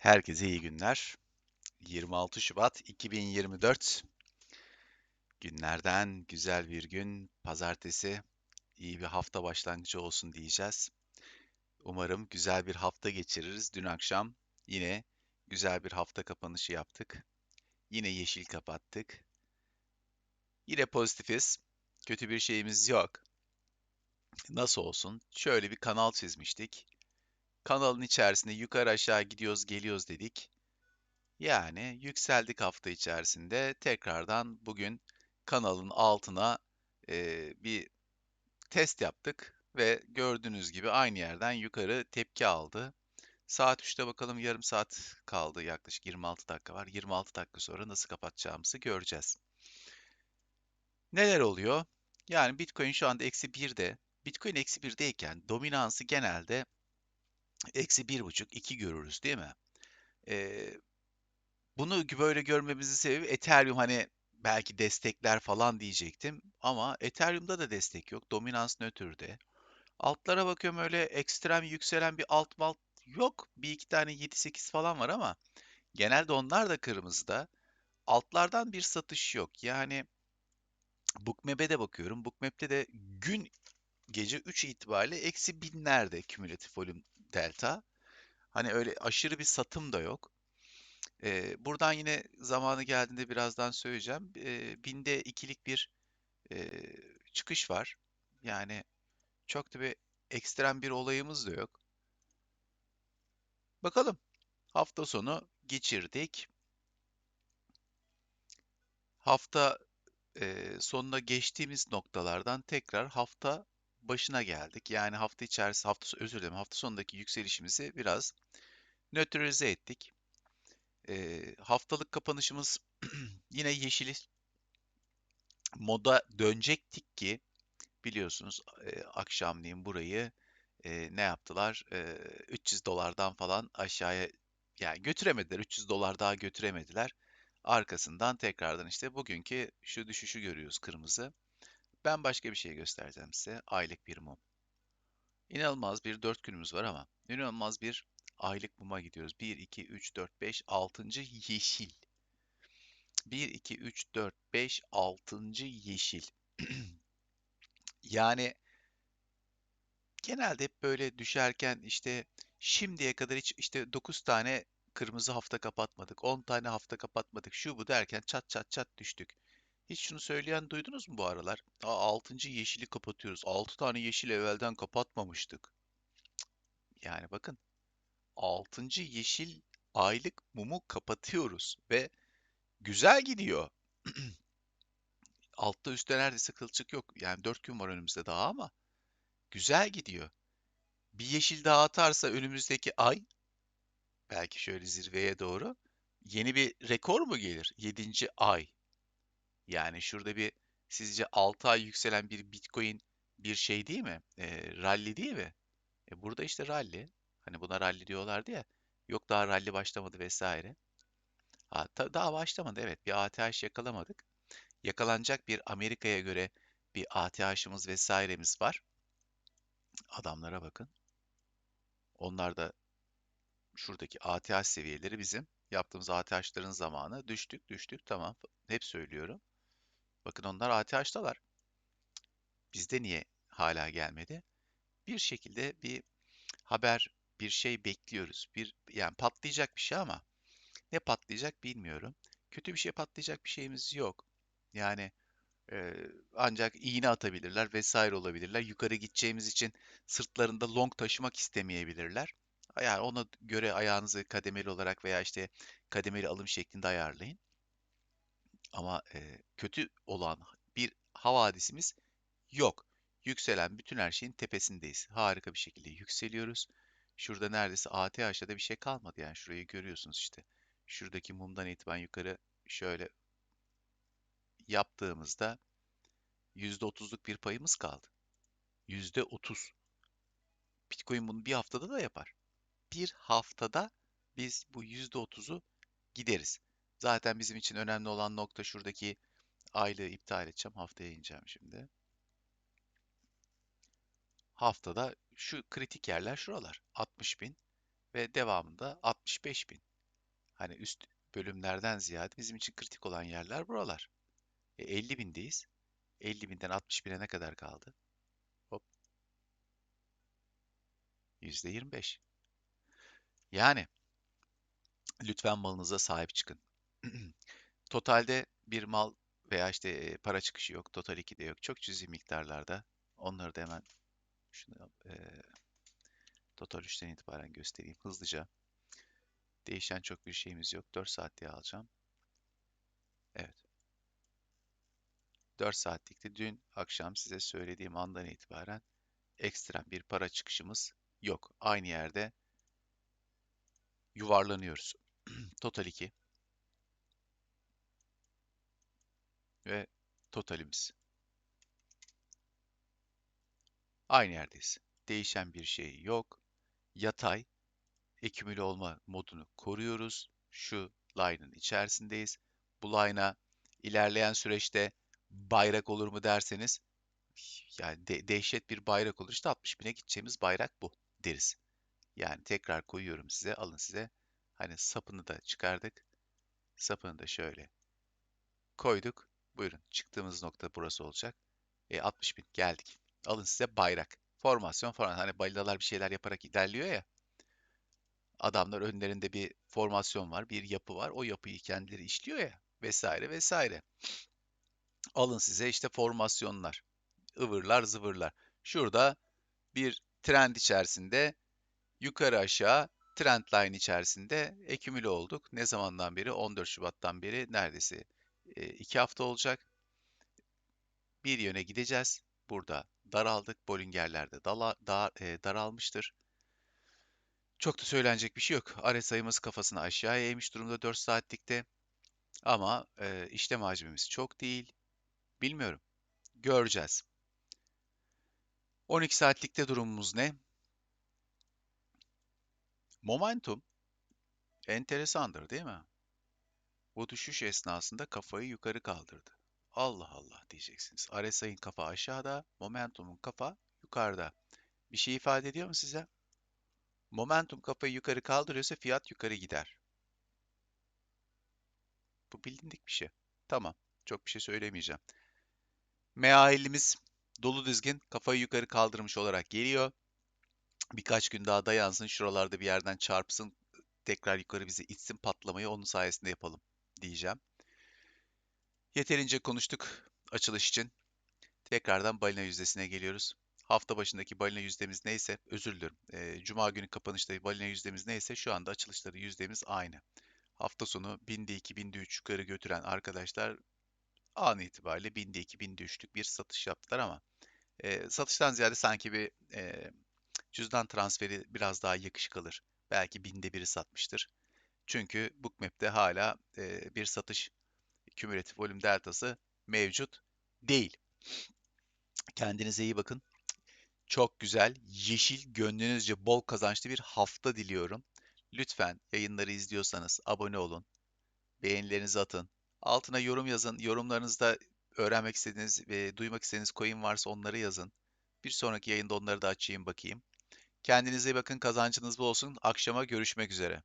Herkese iyi günler. 26 Şubat 2024 günlerden güzel bir gün. Pazartesi iyi bir hafta başlangıcı olsun diyeceğiz. Umarım güzel bir hafta geçiririz. Dün akşam yine güzel bir hafta kapanışı yaptık. Yine yeşil kapattık. Yine pozitifiz. Kötü bir şeyimiz yok. Nasıl olsun? Şöyle bir kanal çizmiştik. Kanalın içerisinde yukarı aşağı gidiyoruz geliyoruz dedik. Yani yükseldik hafta içerisinde tekrardan bugün kanalın altına e, bir test yaptık ve gördüğünüz gibi aynı yerden yukarı tepki aldı. Saat 3'te bakalım yarım saat kaldı yaklaşık 26 dakika var. 26 dakika sonra nasıl kapatacağımızı göreceğiz. Neler oluyor? Yani Bitcoin şu anda eksi 1'de. Bitcoin eksi 1'deyken dominansı genelde eksi 1,5-2 görürüz değil mi? Ee, bunu böyle görmemizin sebebi Ethereum hani belki destekler falan diyecektim ama Ethereum'da da destek yok. Dominans nötrde. Altlara bakıyorum öyle ekstrem yükselen bir alt malt yok. Bir iki tane 7-8 falan var ama genelde onlar da kırmızıda. Altlardan bir satış yok. Yani Bookmap'e de bakıyorum. Bookmap'te de gün gece 3 itibariyle eksi binlerde kümülatif volüm delta. Hani öyle aşırı bir satım da yok. Ee, buradan yine zamanı geldiğinde birazdan söyleyeceğim. Ee, binde ikilik bir e, çıkış var. Yani çok da bir ekstrem bir olayımız da yok. Bakalım. Hafta sonu geçirdik. Hafta e, sonuna geçtiğimiz noktalardan tekrar hafta başına geldik. Yani hafta içerisinde, hafta özür dilerim, hafta sonundaki yükselişimizi biraz nötralize ettik. E, haftalık kapanışımız yine yeşili moda dönecektik ki biliyorsunuz e, akşamleyin burayı e, ne yaptılar? E, 300 dolardan falan aşağıya yani götüremediler. 300 dolar daha götüremediler. Arkasından tekrardan işte bugünkü şu düşüşü görüyoruz kırmızı. Ben başka bir şey göstereceğim size. Aylık bir mum. İnanılmaz bir 4 günümüz var ama inanılmaz bir aylık muma gidiyoruz. 1, 2, 3, 4, 5, 6. yeşil. 1, 2, 3, 4, 5, 6. yeşil. yani genelde hep böyle düşerken işte şimdiye kadar hiç işte 9 tane kırmızı hafta kapatmadık, 10 tane hafta kapatmadık, şu bu derken çat çat çat düştük. Hiç şunu söyleyen duydunuz mu bu aralar? Aa, 6. yeşili kapatıyoruz. 6 tane yeşil evvelden kapatmamıştık. Yani bakın 6. yeşil aylık mumu kapatıyoruz ve güzel gidiyor. Altta üstte neredeyse kılçık yok. Yani 4 gün var önümüzde daha ama güzel gidiyor. Bir yeşil daha atarsa önümüzdeki ay belki şöyle zirveye doğru yeni bir rekor mu gelir? 7. ay. Yani şurada bir sizce 6 ay yükselen bir Bitcoin bir şey değil mi? E, rally değil mi? E, burada işte rally. Hani buna rally diyorlardı ya. Yok daha rally başlamadı vesaire. Ha, ta- daha başlamadı evet. Bir ATH yakalamadık. Yakalanacak bir Amerika'ya göre bir ATH'ımız vesairemiz var. Adamlara bakın. Onlar da şuradaki ATH seviyeleri bizim yaptığımız ATH'ların zamanı. Düştük düştük tamam. Hep söylüyorum. Bakın onlar ATH'talar. Bizde niye hala gelmedi? Bir şekilde bir haber, bir şey bekliyoruz. Bir yani patlayacak bir şey ama ne patlayacak bilmiyorum. Kötü bir şey patlayacak bir şeyimiz yok. Yani e, ancak iğne atabilirler vesaire olabilirler. Yukarı gideceğimiz için sırtlarında long taşımak istemeyebilirler. Yani ona göre ayağınızı kademeli olarak veya işte kademeli alım şeklinde ayarlayın. Ama e, kötü olan bir havadisimiz yok. Yükselen bütün her şeyin tepesindeyiz. Harika bir şekilde yükseliyoruz. Şurada neredeyse ATH'da bir şey kalmadı. Yani şurayı görüyorsunuz işte. Şuradaki mumdan itibaren yukarı şöyle yaptığımızda %30'luk bir payımız kaldı. %30. Bitcoin bunu bir haftada da yapar. Bir haftada biz bu %30'u gideriz. Zaten bizim için önemli olan nokta şuradaki aylığı iptal edeceğim. Haftaya ineceğim şimdi. Haftada şu kritik yerler şuralar. 60 bin ve devamında 65 bin. Hani üst bölümlerden ziyade bizim için kritik olan yerler buralar. E, 50 bindeyiz. 50 binden 60 bine ne kadar kaldı? Hop. %25. Yani lütfen malınıza sahip çıkın. Totalde bir mal veya işte para çıkışı yok. Total 2'de yok. Çok cüzi miktarlarda. Onları da hemen şunu e, total 3'ten itibaren göstereyim hızlıca. Değişen çok bir şeyimiz yok. 4 saat diye alacağım. Evet. 4 saatlikte dün akşam size söylediğim andan itibaren ekstrem bir para çıkışımız yok. Aynı yerde yuvarlanıyoruz. Total 2 ve totalimiz. Aynı yerdeyiz. Değişen bir şey yok. Yatay ekümüle olma modunu koruyoruz. Şu line'ın içerisindeyiz. Bu line'a ilerleyen süreçte bayrak olur mu derseniz yani de, dehşet bir bayrak olur. İşte 60 bine gideceğimiz bayrak bu deriz. Yani tekrar koyuyorum size. Alın size. Hani sapını da çıkardık. Sapını da şöyle koyduk. Buyurun. Çıktığımız nokta burası olacak. E, 60 bin geldik. Alın size bayrak. Formasyon falan. Hani balidalar bir şeyler yaparak ilerliyor ya. Adamlar önlerinde bir formasyon var, bir yapı var. O yapıyı kendileri işliyor ya vesaire vesaire. Alın size işte formasyonlar, ıvırlar zıvırlar. Şurada bir trend içerisinde yukarı aşağı trend line içerisinde ekümüle olduk. Ne zamandan beri? 14 Şubat'tan beri neredeyse 2 hafta olacak. Bir yöne gideceğiz. Burada daraldık. Bollinger'lerde dala, e, daralmıştır. Çok da söylenecek bir şey yok. RSI'miz kafasını aşağıya eğmiş durumda 4 saatlikte. Ama e, işlem hacmimiz çok değil. Bilmiyorum. Göreceğiz. 12 saatlikte durumumuz ne? Momentum enteresandır değil mi? Bu düşüş esnasında kafayı yukarı kaldırdı. Allah Allah diyeceksiniz. RSI'nin kafa aşağıda, momentumun kafa yukarıda. Bir şey ifade ediyor mu size? Momentum kafayı yukarı kaldırıyorsa fiyat yukarı gider. Bu bilindik bir şey. Tamam. Çok bir şey söylemeyeceğim. MA50'miz dolu dizgin kafayı yukarı kaldırmış olarak geliyor. Birkaç gün daha dayansın. Şuralarda bir yerden çarpsın. Tekrar yukarı bizi itsin patlamayı onun sayesinde yapalım diyeceğim. Yeterince konuştuk açılış için. Tekrardan balina yüzdesine geliyoruz. Hafta başındaki balina yüzdemiz neyse, özür dilerim. E, Cuma günü kapanışta balina yüzdemiz neyse şu anda açılışları yüzdemiz aynı. Hafta sonu binde 2, binde 3 yukarı götüren arkadaşlar an itibariyle binde 2, binde 3'lük bir satış yaptılar ama e, satıştan ziyade sanki bir e, cüzdan transferi biraz daha yakışık alır. Belki binde biri satmıştır. Çünkü Bookmap'te hala e, bir satış kümülatif volüm deltası mevcut değil. Kendinize iyi bakın. Çok güzel, yeşil, gönlünüzce bol kazançlı bir hafta diliyorum. Lütfen yayınları izliyorsanız abone olun. Beğenilerinizi atın. Altına yorum yazın. Yorumlarınızda öğrenmek istediğiniz ve duymak istediğiniz coin varsa onları yazın. Bir sonraki yayında onları da açayım bakayım. Kendinize iyi bakın. Kazancınız bol olsun. Akşama görüşmek üzere.